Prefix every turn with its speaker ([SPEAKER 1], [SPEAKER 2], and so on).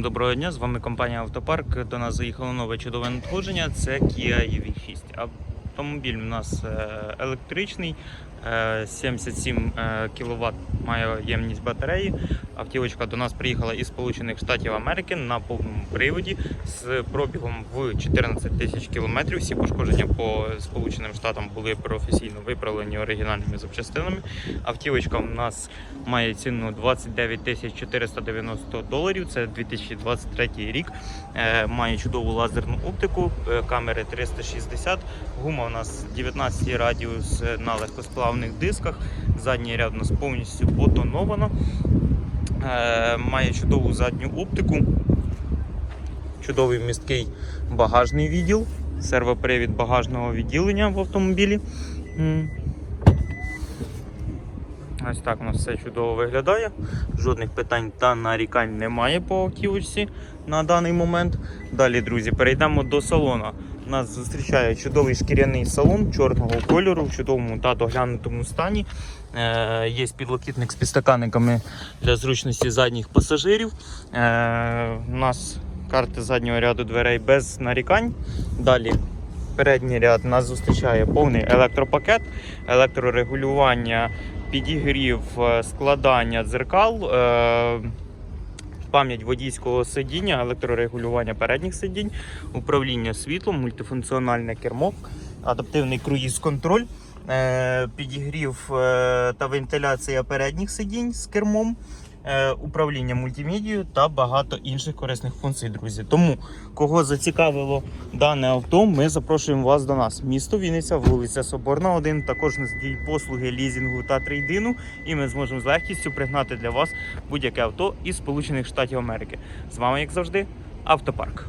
[SPEAKER 1] Доброго дня! З вами компанія Автопарк. До нас заїхало нове чудове надходження. Це Kia EV6. Автомобіль у нас е, електричний, е, 77 кВт має ємність батареї. Автівочка до нас приїхала із Сполучених Штатів Америки на повному приводі з пробігом в 14 тисяч кілометрів. Всі пошкодження по Сполученим Штатам були професійно виправлені оригінальними запчастинами. Автівочка у нас має ціну 29 тисяч 490 доларів. Це 2023 рік. Е, Має чудову лазерну оптику, е, камери 360. Гума у нас 19 радіус на легкосплавних дисках. Задній ряд у нас повністю потоновано. Е, Має чудову задню оптику. Чудовий місткий багажний відділ, сервопривід багажного відділення в автомобілі. Ось так у нас все чудово виглядає. Жодних питань та нарікань немає по автівочці на даний момент. Далі, друзі, перейдемо до салону. Нас зустрічає чудовий шкіряний салон чорного кольору в чудовому та доглянутому стані. Е, є підлокітник з підстаканниками для зручності задніх пасажирів. Е, у нас карти заднього ряду дверей без нарікань. Далі передній ряд нас зустрічає повний електропакет, електрорегулювання, підігрів, е, складання дзеркал. е, Пам'ять водійського сидіння, електрорегулювання передніх сидінь, управління світлом, мультифункціональне кермо, адаптивний круїз-контроль, е, підігрів е, та вентиляція передніх сидінь з кермом, управління мультимедією та багато інших корисних функцій, друзі. Тому, кого зацікавило дане авто, ми запрошуємо вас до нас. Місто Вінниця, вулиця Соборна, 1. Також нас діють послуги лізінгу та трейдину, і ми зможемо з легкістю пригнати для вас будь-яке авто із Сполучених Штатів Америки. З вами, як завжди, автопарк.